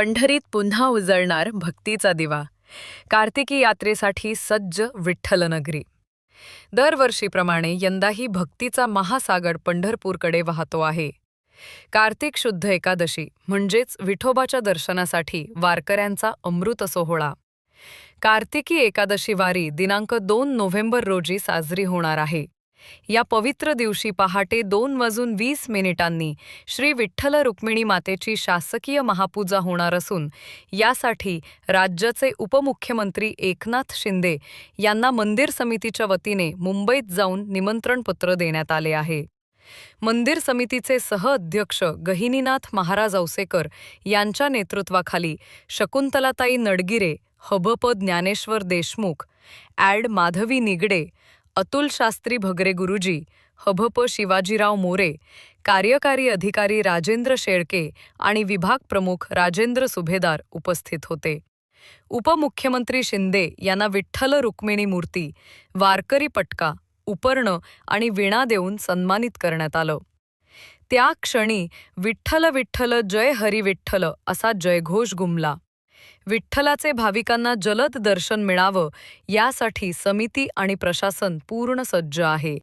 पंढरीत पुन्हा उजळणार भक्तीचा दिवा. कार्तिकी यात्रेसाठी सज्ज विठ्ठलनगरी. दरवर्षीप्रमाणे यंदाही भक्तीचा महासागर पंढरपूरकडे वाहतो आहे. कार्तिक शुद्ध एकादशी म्हणजेच विठोबाच्या दर्शनासाठी वारकऱ्यांचा अमृत सोहळा. कार्तिकी एकादशी वारी दिनांक दोन नोव्हेंबर रोजी साजरी होणार आहे. या पवित्र दिवशी पहाटे दोन वाजून वीस मिनिटांनी श्री विठ्ठल रुक्मिणी मातेची शासकीय महापूजा होणार असून यासाठी राज्याचे उपमुख्यमंत्री एकनाथ शिंदे यांना मंदिर समितीच्या वतीने मुंबईत जाऊन निमंत्रणपत्र देण्यात आले आहे. मंदिर समितीचे सहअध्यक्ष गहिनीनाथ महाराज औसेकर यांच्या नेतृत्वाखाली शकुंतलाताई नडगिरे हभप ज्ञानेश्वर देशमुख ॲड माधवी निगडे अतुल शास्त्री भगरे गुरुजी हभप शिवाजीराव मोरे कार्यकारी अधिकारी राजेंद्र शेळके आणि विभाग प्रमुख राजेंद्र सुभेदार उपस्थित होते. उपमुख्यमंत्री शिंदे यांना विठ्ठल रुक्मिणी मूर्ती वारकरी पटका उपर्ण आणि विणा देऊन सन्मानित करण्यात आलं. त्या क्षणी विठ्ठल विठ्ठल जय हरी विठ्ठल असा जयघोष गुमला. विठ्ठलाचे भाविकांना जलद दर्शन मिळावं यासाठी समिती आणि प्रशासन पूर्ण सज्ज आहे.